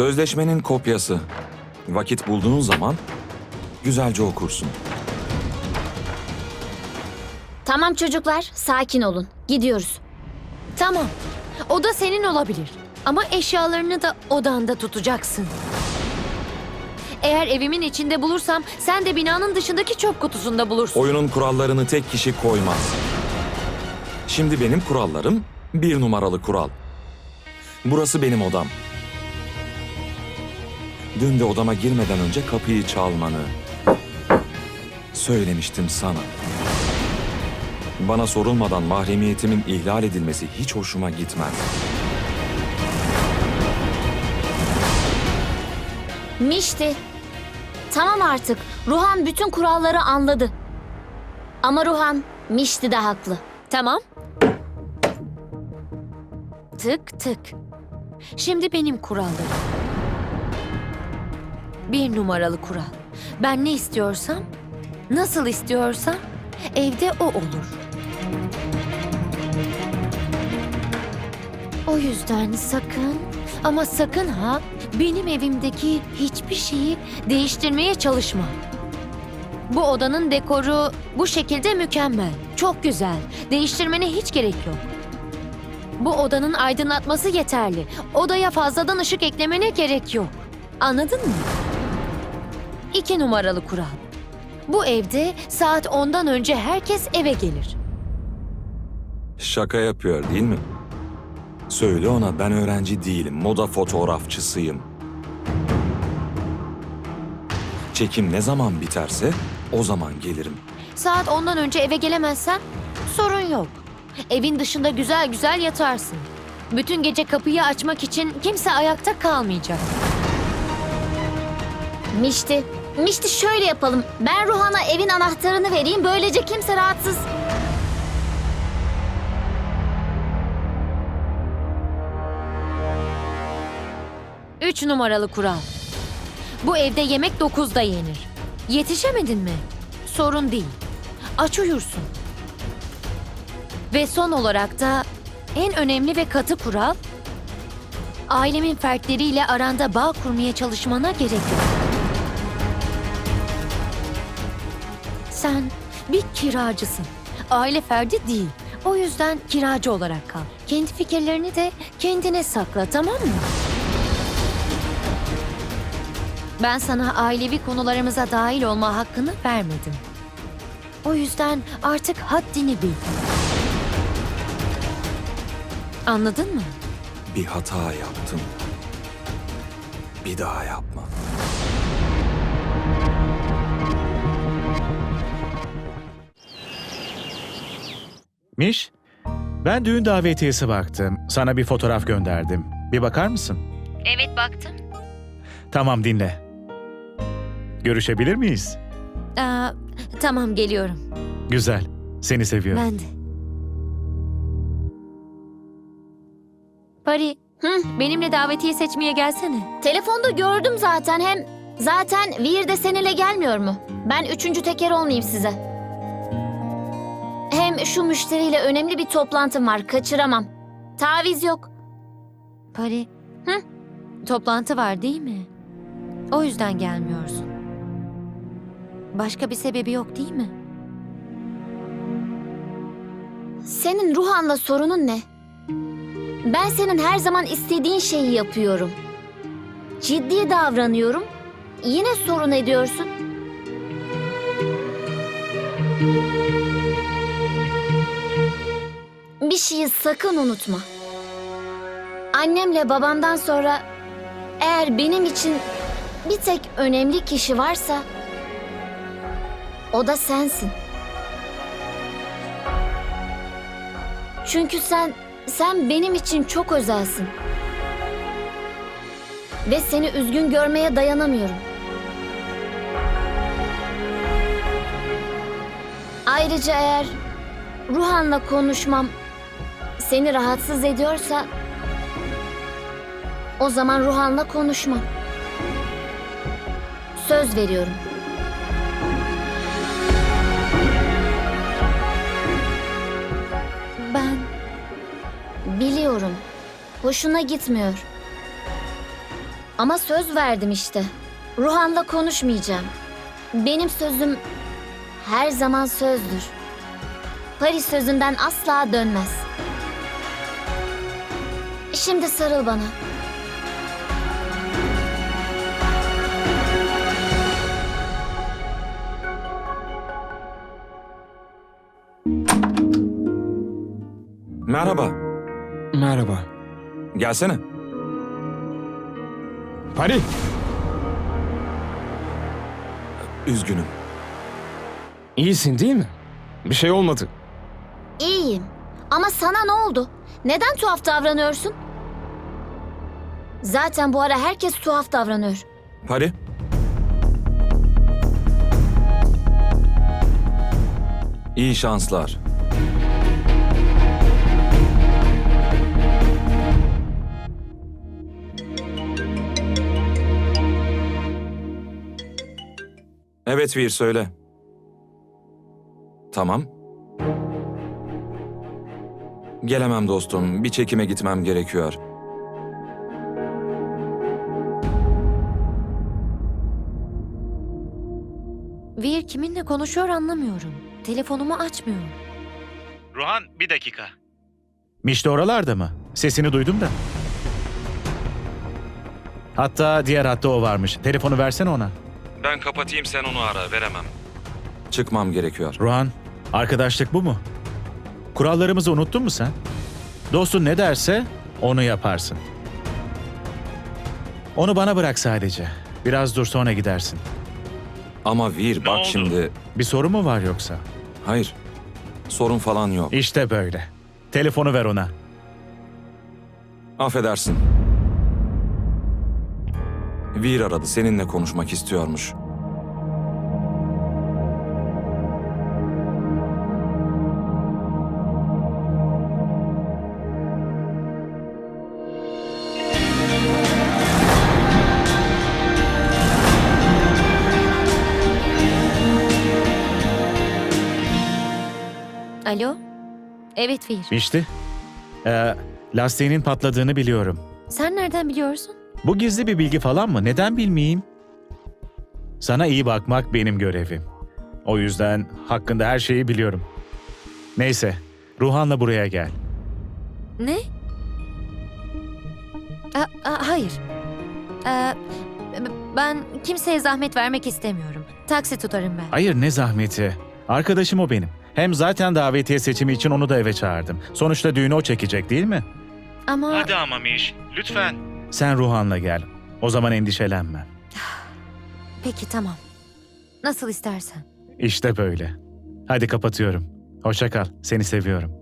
Sözleşmenin kopyası. Vakit bulduğun zaman güzelce okursun. Tamam çocuklar, sakin olun. Gidiyoruz. Tamam. O da senin olabilir. Ama eşyalarını da odanda tutacaksın. Eğer evimin içinde bulursam sen de binanın dışındaki çöp kutusunda bulursun. Oyunun kurallarını tek kişi koymaz. Şimdi benim kurallarım bir numaralı kural. Burası benim odam. Dün de odama girmeden önce kapıyı çalmanı söylemiştim sana. Bana sorulmadan mahremiyetimin ihlal edilmesi hiç hoşuma gitmez. Mişti. Tamam artık. Ruhan bütün kuralları anladı. Ama Ruhan, Mişti de haklı. Tamam. Tık tık. Şimdi benim kurallarım. Bir numaralı kural. Ben ne istiyorsam, nasıl istiyorsam evde o olur. O yüzden sakın ama sakın ha benim evimdeki hiçbir şeyi değiştirmeye çalışma. Bu odanın dekoru bu şekilde mükemmel. Çok güzel. Değiştirmene hiç gerek yok. Bu odanın aydınlatması yeterli. Odaya fazladan ışık eklemene gerek yok. Anladın mı? İki numaralı kural. Bu evde saat 10'dan önce herkes eve gelir. Şaka yapıyor değil mi? Söyle ona ben öğrenci değilim, moda fotoğrafçısıyım. Çekim ne zaman biterse o zaman gelirim. Saat 10'dan önce eve gelemezsen sorun yok. Evin dışında güzel güzel yatarsın. Bütün gece kapıyı açmak için kimse ayakta kalmayacak. Mişti. Mişti şöyle yapalım. Ben Ruhan'a evin anahtarını vereyim. Böylece kimse rahatsız... Üç numaralı kural. Bu evde yemek 9'da yenir. Yetişemedin mi? Sorun değil. Aç uyursun. Ve son olarak da en önemli ve katı kural, ailemin fertleriyle aranda bağ kurmaya çalışmana gerek yok. Sen bir kiracısın. Aile ferdi değil. O yüzden kiracı olarak kal. Kendi fikirlerini de kendine sakla tamam mı? Ben sana ailevi konularımıza dahil olma hakkını vermedim. O yüzden artık haddini bil. Anladın mı? Bir hata yaptım. Bir daha yapma. Miş, ben düğün davetiyesi baktım. Sana bir fotoğraf gönderdim. Bir bakar mısın? Evet baktım. Tamam dinle. Görüşebilir miyiz? Aa, tamam geliyorum. Güzel. Seni seviyorum. Ben de. Pari, Hı, benimle davetiye seçmeye gelsene. telefonda gördüm zaten. Hem zaten Vir de seninle gelmiyor mu? Ben üçüncü teker olmayayım size. Hem şu müşteriyle önemli bir toplantım var. Kaçıramam. Taviz yok. Pari. Hı? Toplantı var değil mi? O yüzden gelmiyorsun. Başka bir sebebi yok değil mi? Senin Ruhan'la sorunun ne? Ben senin her zaman istediğin şeyi yapıyorum. Ciddi davranıyorum. Yine sorun ediyorsun. Bir şeyi sakın unutma. Annemle babamdan sonra eğer benim için bir tek önemli kişi varsa o da sensin. Çünkü sen sen benim için çok özelsin. Ve seni üzgün görmeye dayanamıyorum. Ayrıca eğer Ruhan'la konuşmam seni rahatsız ediyorsa o zaman Ruhan'la konuşmam. Söz veriyorum. Ben Biliyorum. Hoşuna gitmiyor. Ama söz verdim işte. Ruhan'la konuşmayacağım. Benim sözüm her zaman sözdür. Paris sözünden asla dönmez. Şimdi sarıl bana. Merhaba. Merhaba. Gelsene. Pari. Üzgünüm. İyisin değil mi? Bir şey olmadı. İyiyim. Ama sana ne oldu? Neden tuhaf davranıyorsun? Zaten bu ara herkes tuhaf davranıyor. Pari. İyi şanslar. Evet Vir söyle. Tamam. Gelemem dostum. Bir çekime gitmem gerekiyor. Konuşuyor anlamıyorum. Telefonumu açmıyor. Ruhan bir dakika. Miş de oralarda mı? Sesini duydum da. Hatta diğer hatta o varmış. Telefonu versene ona. Ben kapatayım sen onu ara. Veremem. Çıkmam gerekiyor. Ruhan, arkadaşlık bu mu? Kurallarımızı unuttun mu sen? Dostun ne derse onu yaparsın. Onu bana bırak sadece. Biraz dur sonra gidersin. Ama Vir bak oldu? şimdi. Bir sorun mu var yoksa? Hayır. Sorun falan yok. İşte böyle. Telefonu ver ona. Affedersin. Vir aradı. Seninle konuşmak istiyormuş. Vir. Mişti. Ee, lastiğinin patladığını biliyorum. Sen nereden biliyorsun? Bu gizli bir bilgi falan mı? Neden bilmeyeyim? Sana iyi bakmak benim görevim. O yüzden hakkında her şeyi biliyorum. Neyse, Ruhan'la buraya gel. Ne? Aa, aa, hayır. B- ben kimseye zahmet vermek istemiyorum. Taksi tutarım ben. Hayır ne zahmeti. Arkadaşım o benim. Hem zaten davetiye seçimi için onu da eve çağırdım. Sonuçta düğünü o çekecek değil mi? Ama ama Miş, lütfen. Sen Ruhan'la gel. O zaman endişelenme. peki tamam. Nasıl istersen. İşte böyle. Hadi kapatıyorum. Hoşça kal. Seni seviyorum.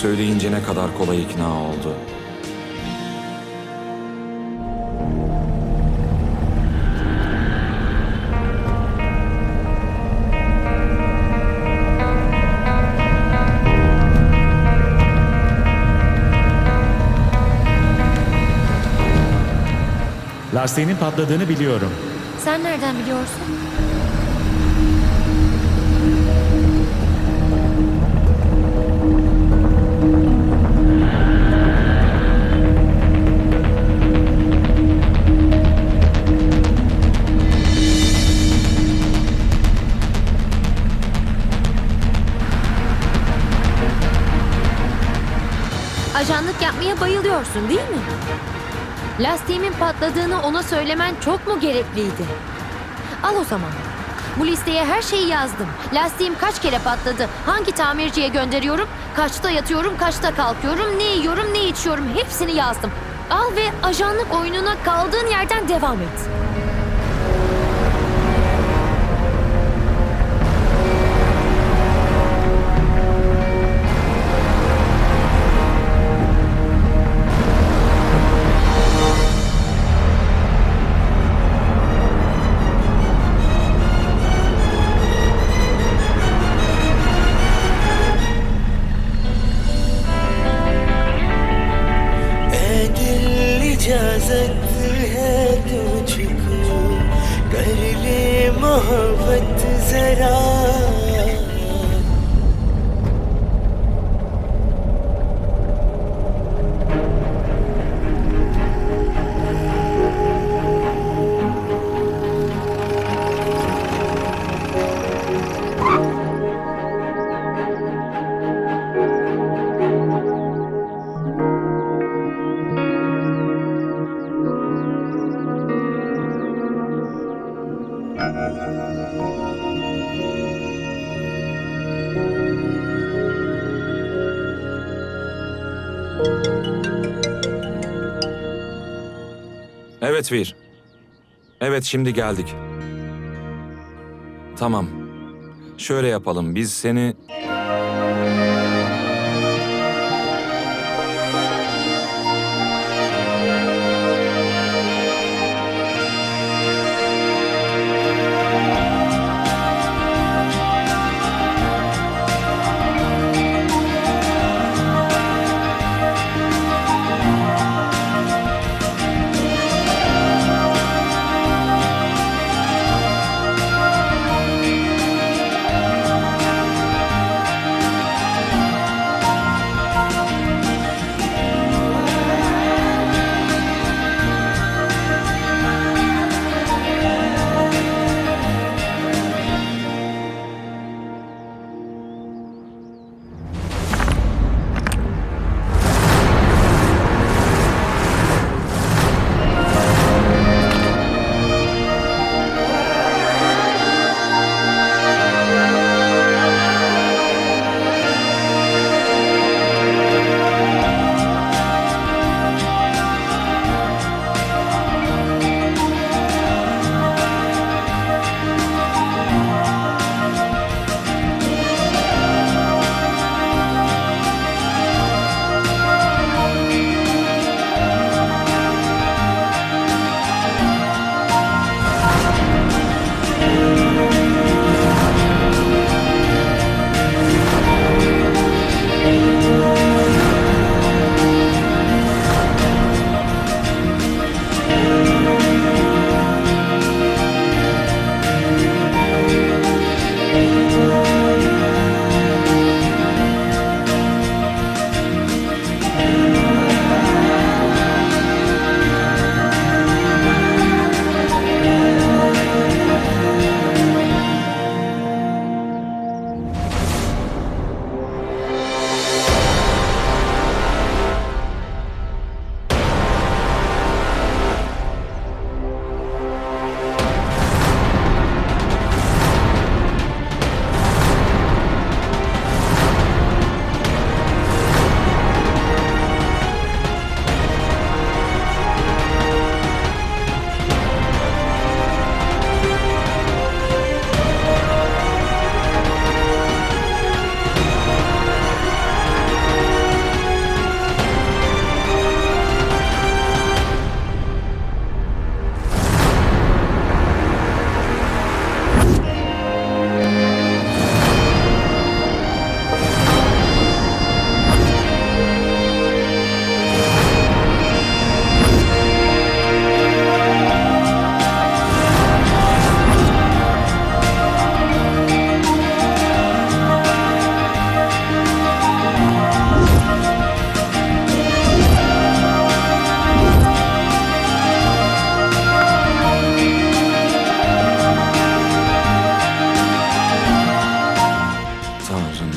Söyleyince ne kadar kolay ikna oldu. Lastiğinin patladığını biliyorum. Sen nereden biliyorsun? Bayılıyorsun değil mi? Lastiğimin patladığını ona söylemen çok mu gerekliydi? Al o zaman. Bu listeye her şeyi yazdım. Lastiğim kaç kere patladı, hangi tamirciye gönderiyorum, kaçta yatıyorum, kaçta kalkıyorum, ne yiyorum, ne içiyorum hepsini yazdım. Al ve ajanlık oyununa kaldığın yerden devam et. Evet Vir. Evet şimdi geldik. Tamam. Şöyle yapalım. Biz seni...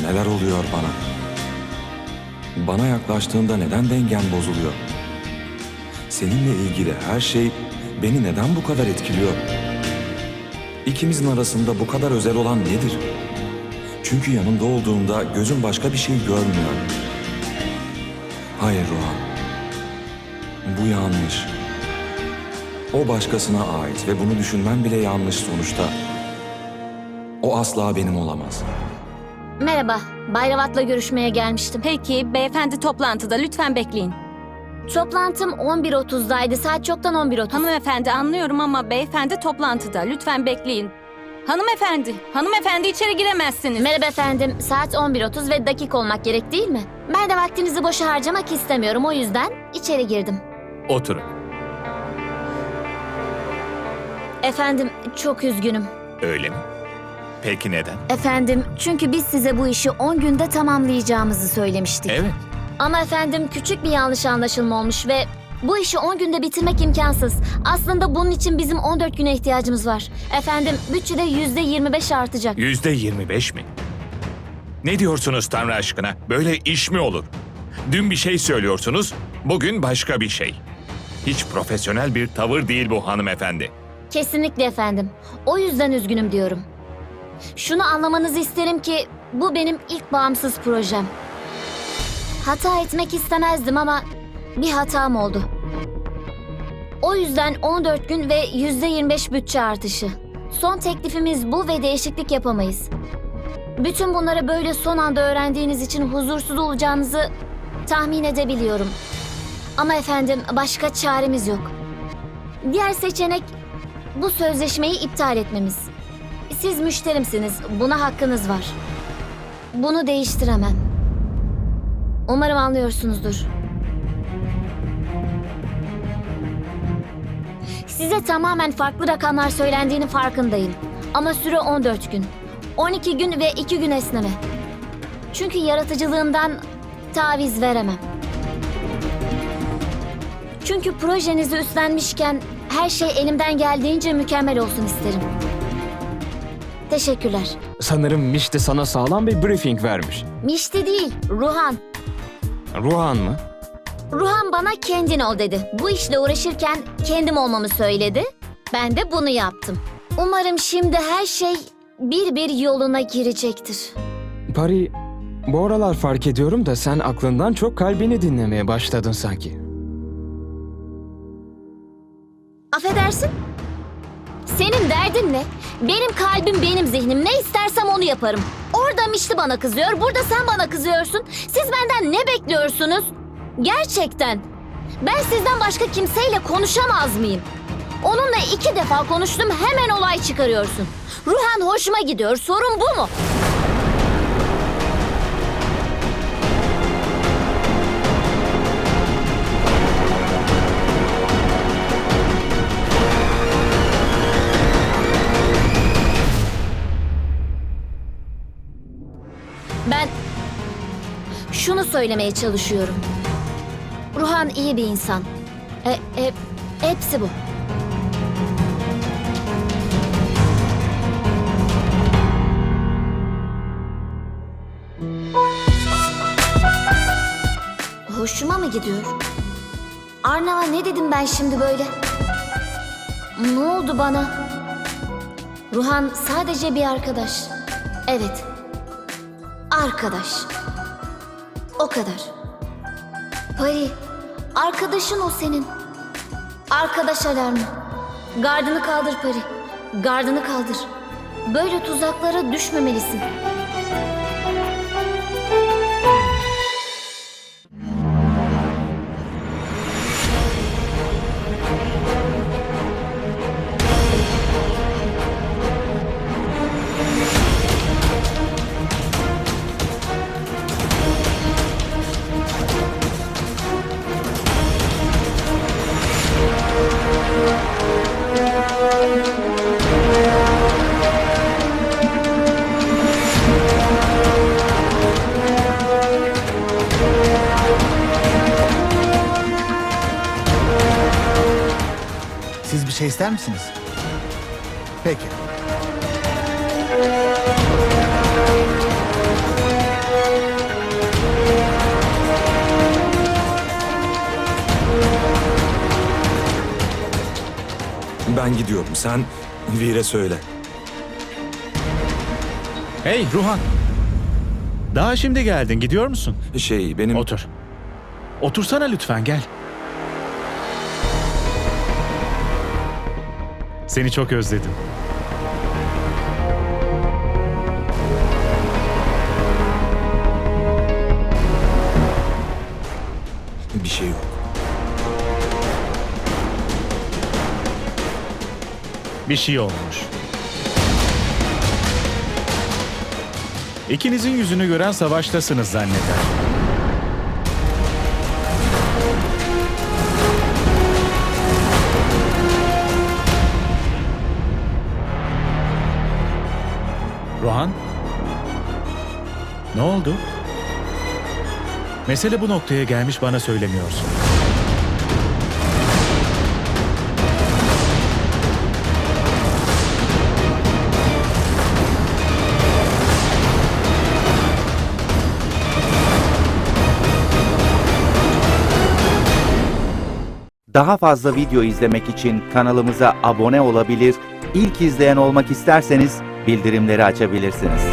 neler oluyor bana? Bana yaklaştığında neden dengem bozuluyor? Seninle ilgili her şey beni neden bu kadar etkiliyor? İkimizin arasında bu kadar özel olan nedir? Çünkü yanında olduğumda gözüm başka bir şey görmüyor. Hayır Ruhan. Bu yanlış. O başkasına ait ve bunu düşünmem bile yanlış sonuçta. O asla benim olamaz. Merhaba, Bayravat'la görüşmeye gelmiştim. Peki, beyefendi toplantıda. Lütfen bekleyin. Toplantım 11.30'daydı. Saat çoktan 11.30. Hanımefendi anlıyorum ama beyefendi toplantıda. Lütfen bekleyin. Hanımefendi, hanımefendi içeri giremezsiniz. Merhaba efendim. Saat 11.30 ve dakik olmak gerek değil mi? Ben de vaktinizi boşa harcamak istemiyorum. O yüzden içeri girdim. Oturun. Efendim, çok üzgünüm. Öyle mi? Peki neden? Efendim, çünkü biz size bu işi 10 günde tamamlayacağımızı söylemiştik. Evet. Ama efendim küçük bir yanlış anlaşılma olmuş ve bu işi 10 günde bitirmek imkansız. Aslında bunun için bizim 14 güne ihtiyacımız var. Efendim bütçede %25 artacak. Yüzde 25 mi? Ne diyorsunuz Tanrı aşkına? Böyle iş mi olur? Dün bir şey söylüyorsunuz, bugün başka bir şey. Hiç profesyonel bir tavır değil bu hanımefendi. Kesinlikle efendim. O yüzden üzgünüm diyorum. Şunu anlamanızı isterim ki bu benim ilk bağımsız projem. Hata etmek istemezdim ama bir hatam oldu. O yüzden 14 gün ve %25 bütçe artışı. Son teklifimiz bu ve değişiklik yapamayız. Bütün bunları böyle son anda öğrendiğiniz için huzursuz olacağınızı tahmin edebiliyorum. Ama efendim başka çaremiz yok. Diğer seçenek bu sözleşmeyi iptal etmemiz. Siz müşterimsiniz. Buna hakkınız var. Bunu değiştiremem. Umarım anlıyorsunuzdur. Size tamamen farklı rakamlar söylendiğini farkındayım. Ama süre 14 gün. 12 gün ve 2 gün esneme. Çünkü yaratıcılığımdan taviz veremem. Çünkü projenizi üstlenmişken her şey elimden geldiğince mükemmel olsun isterim. Teşekkürler. Sanırım Mişti sana sağlam bir briefing vermiş. Mişti değil, Ruhan. Ruhan mı? Ruhan bana kendin ol dedi. Bu işle uğraşırken kendim olmamı söyledi. Ben de bunu yaptım. Umarım şimdi her şey bir bir yoluna girecektir. Pari, bu aralar fark ediyorum da sen aklından çok kalbini dinlemeye başladın sanki. Affedersin? Senin derdin ne? Benim kalbim benim zihnim. Ne istersem onu yaparım. Orada Mişli bana kızıyor, burada sen bana kızıyorsun. Siz benden ne bekliyorsunuz? Gerçekten. Ben sizden başka kimseyle konuşamaz mıyım? Onunla iki defa konuştum hemen olay çıkarıyorsun. Ruhan hoşuma gidiyor. Sorun bu mu? Söylemeye çalışıyorum. Ruhan iyi bir insan. E, e, hepsi bu. Hoşuma mı gidiyor? Arnav'a ne dedim ben şimdi böyle? Ne oldu bana? Ruhan sadece bir arkadaş. Evet, Arkadaş. O kadar. Pari, arkadaşın o senin. Arkadaş alarmı. Gardını kaldır Pari. Gardını kaldır. Böyle tuzaklara düşmemelisin. İster misiniz? Peki. Ben gidiyorum. Sen Vir'e söyle. Hey Ruhan. Daha şimdi geldin. Gidiyor musun? Şey benim... Otur. Otursana lütfen gel. Seni çok özledim. Bir şey yok. Bir şey olmuş. İkinizin yüzünü gören savaştasınız zanneder. Mesele bu noktaya gelmiş bana söylemiyorsun. Daha fazla video izlemek için kanalımıza abone olabilir, ilk izleyen olmak isterseniz bildirimleri açabilirsiniz.